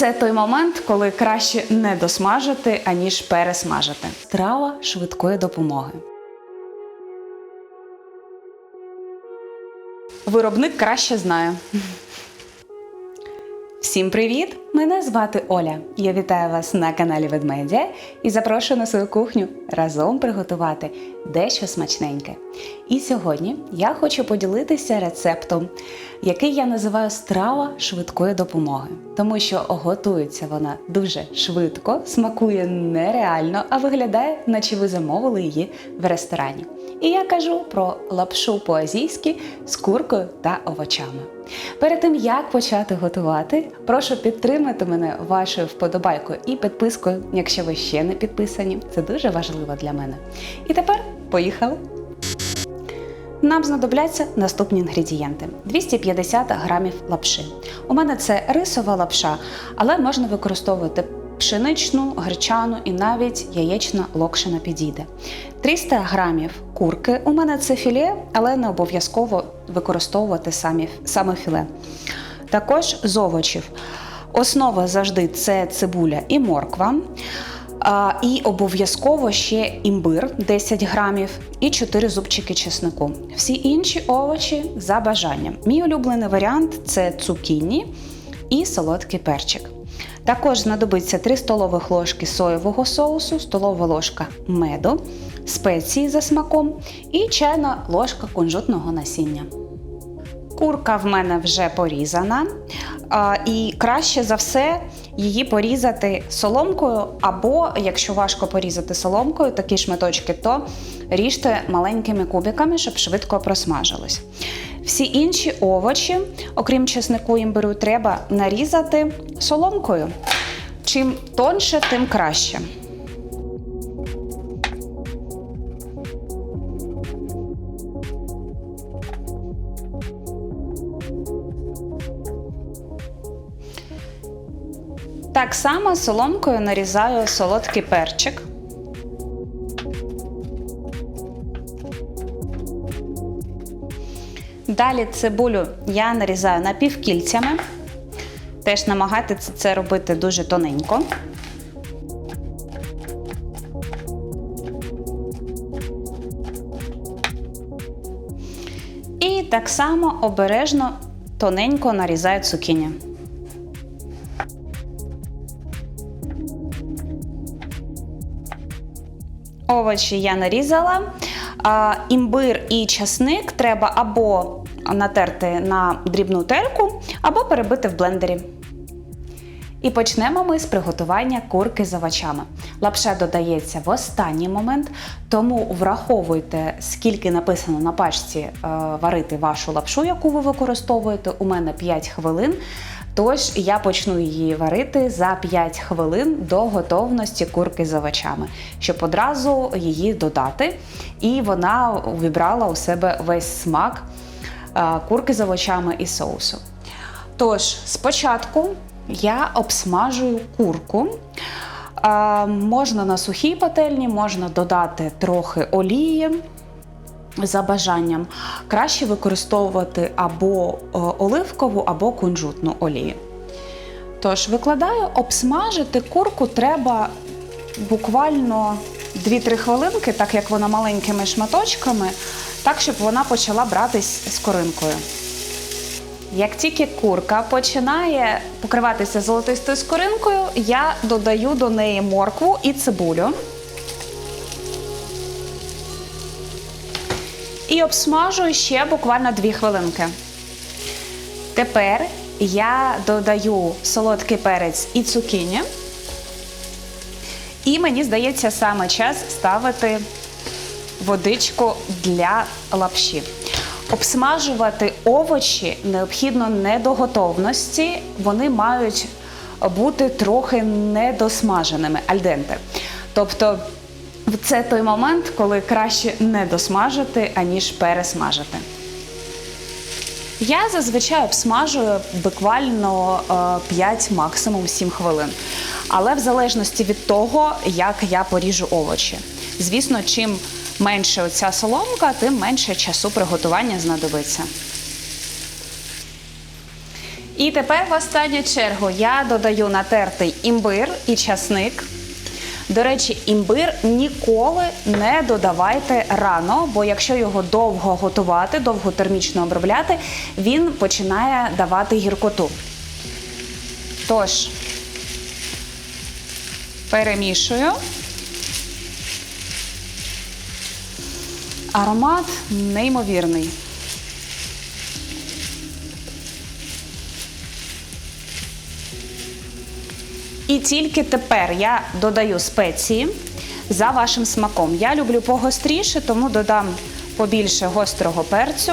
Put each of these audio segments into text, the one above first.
Це той момент, коли краще не досмажити, аніж пересмажити. Трава швидкої допомоги. Виробник краще знає. Всім привіт! Мене звати Оля. Я вітаю вас на каналі Ведмедя і запрошую на свою кухню разом приготувати дещо смачненьке. І сьогодні я хочу поділитися рецептом, який я називаю страва швидкої допомоги, тому що готується вона дуже швидко, смакує нереально, а виглядає, наче ви замовили її в ресторані. І я кажу про лапшу по-азійськи з куркою та овочами. Перед тим як почати готувати, прошу підтримати мене вашою вподобайкою і підпискою, якщо ви ще не підписані. Це дуже важливо для мене. І тепер поїхали! Нам знадобляться наступні інгредієнти: 250 грамів лапши. У мене це рисова лапша, але можна використовувати пшеничну, гречану і навіть яєчна локшина підійде. 300 грамів курки. У мене це філе, але не обов'язково використовувати самі, саме філе. Також з овочів. Основа завжди це цибуля і морква. І обов'язково ще імбир 10 грамів і 4 зубчики чеснику. Всі інші овочі за бажанням. Мій улюблений варіант це цукіні і солодкий перчик. Також знадобиться 3 столових ложки соєвого соусу, столова ложка меду, спеції за смаком і чайна ложка кунжутного насіння. Курка в мене вже порізана, і краще за все її порізати соломкою, або, якщо важко порізати соломкою такі шматочки, то ріжте маленькими кубиками, щоб швидко просмажились. Всі інші овочі, окрім чеснику імбиру, треба нарізати соломкою. Чим тонше, тим краще. Так само соломкою нарізаю солодкий перчик. Далі цибулю я нарізаю напівкільцями. Теж намагайтеся це робити дуже тоненько. І так само обережно тоненько нарізаю цукіні. Овочі я нарізала. Імбир і часник треба або натерти на дрібну терку, або перебити в блендері. І почнемо ми з приготування курки з овочами. Лапша додається в останній момент, тому враховуйте, скільки написано на пачці е, варити вашу лапшу, яку ви використовуєте. У мене 5 хвилин. Тож я почну її варити за 5 хвилин до готовності курки з овочами, щоб одразу її додати. І вона увібрала у себе весь смак е, курки з овочами і соусу. Тож, спочатку я обсмажую курку. Е, можна на сухій пательні, можна додати трохи олії за бажанням. Краще використовувати або е, оливкову, або кунжутну олію. Тож, викладаю, обсмажити курку треба буквально 2-3 хвилинки, так як вона маленькими шматочками, так, щоб вона почала братись з коринкою. Як тільки курка починає покриватися золотистою скоринкою, я додаю до неї моркву і цибулю. І обсмажую ще буквально 2 хвилинки. Тепер я додаю солодкий перець і цукіні. І мені здається, саме час ставити водичку для лапші. Обсмажувати овочі необхідно не до готовності, вони мають бути трохи недосмаженими альденте. Тобто це той момент, коли краще не досмажити, аніж пересмажити. Я зазвичай обсмажую буквально 5, максимум 7 хвилин. Але в залежності від того, як я поріжу овочі. Звісно, чим менше оця соломка, тим менше часу приготування знадобиться. І тепер в останню чергу я додаю натертий імбир і часник. До речі, імбир ніколи не додавайте рано, бо якщо його довго готувати, довго термічно обробляти, він починає давати гіркоту. Тож, перемішую. Аромат неймовірний. І тільки тепер я додаю спеції за вашим смаком. Я люблю погостріше, тому додам побільше гострого перцю.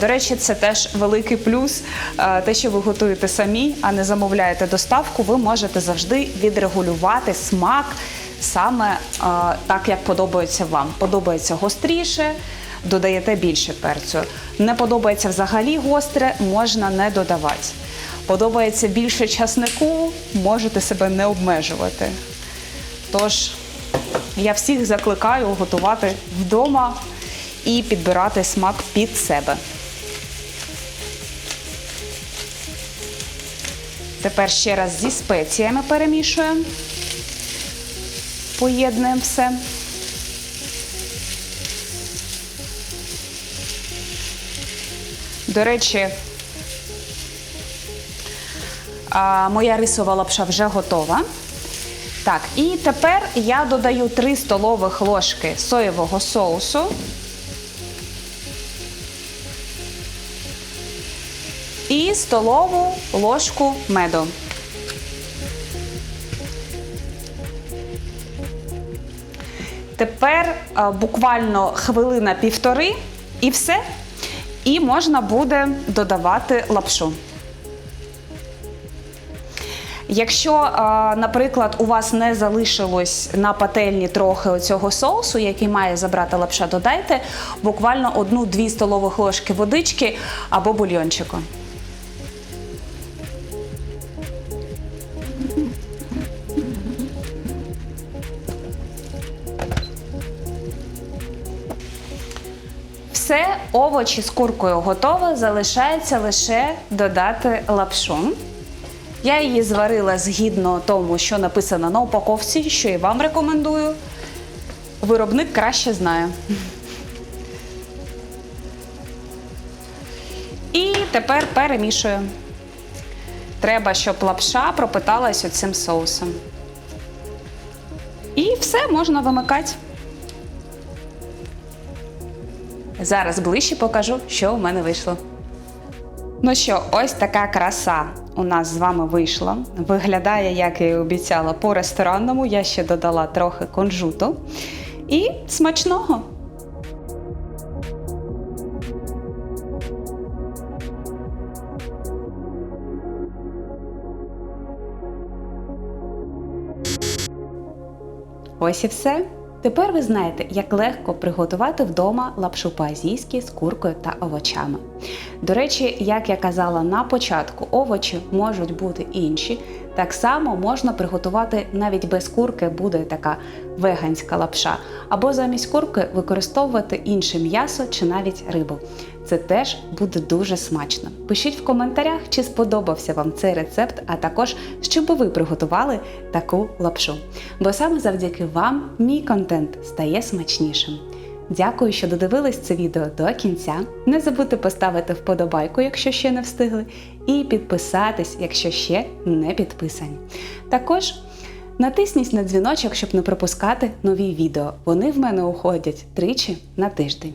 До речі, це теж великий плюс. Е, Те, що ви готуєте самі, а не замовляєте доставку, ви можете завжди відрегулювати смак саме е, так, як подобається вам. Подобається гостріше, додаєте більше перцю. Не подобається взагалі гостре, можна не додавати. Подобається більше часнику, можете себе не обмежувати. Тож я всіх закликаю готувати вдома і підбирати смак під себе. Тепер ще раз зі спеціями перемішуємо. Поєднуємо все. До речі, моя рисова лапша вже готова. Так, і тепер я додаю 3 столових ложки соєвого соусу. І столову ложку меду. Тепер буквально хвилина півтори і все. І можна буде додавати лапшу. Якщо, наприклад, у вас не залишилось на пательні трохи оцього соусу, який має забрати лапша, додайте буквально одну-дві столових ложки водички або бульйончику. Все, овочі з куркою готове, залишається лише додати лапшу. Я її зварила згідно тому, що написано на упаковці, що і вам рекомендую. Виробник краще знає. І тепер перемішую. Треба, щоб лапша пропиталась оцим соусом. І все можна вимикати. Зараз ближче покажу, що у мене вийшло. Ну що, ось така краса у нас з вами вийшла. Виглядає, як я і обіцяла, по-ресторанному. Я ще додала трохи кунжуту. І смачного! Ось і все. Тепер ви знаєте, як легко приготувати вдома лапшу по-азійськи з куркою та овочами. До речі, як я казала на початку, овочі можуть бути інші. Так само можна приготувати навіть без курки, буде така веганська лапша, або замість курки використовувати інше м'ясо чи навіть рибу. Це теж буде дуже смачно. Пишіть в коментарях, чи сподобався вам цей рецепт, а також щоб ви приготували таку лапшу. Бо саме завдяки вам мій контент стає смачнішим. Дякую, що додивились це відео до кінця. Не забудьте поставити вподобайку, якщо ще не встигли, і підписатись, якщо ще не підписані. Також натисніть на дзвіночок, щоб не пропускати нові відео. Вони в мене уходять тричі на тиждень.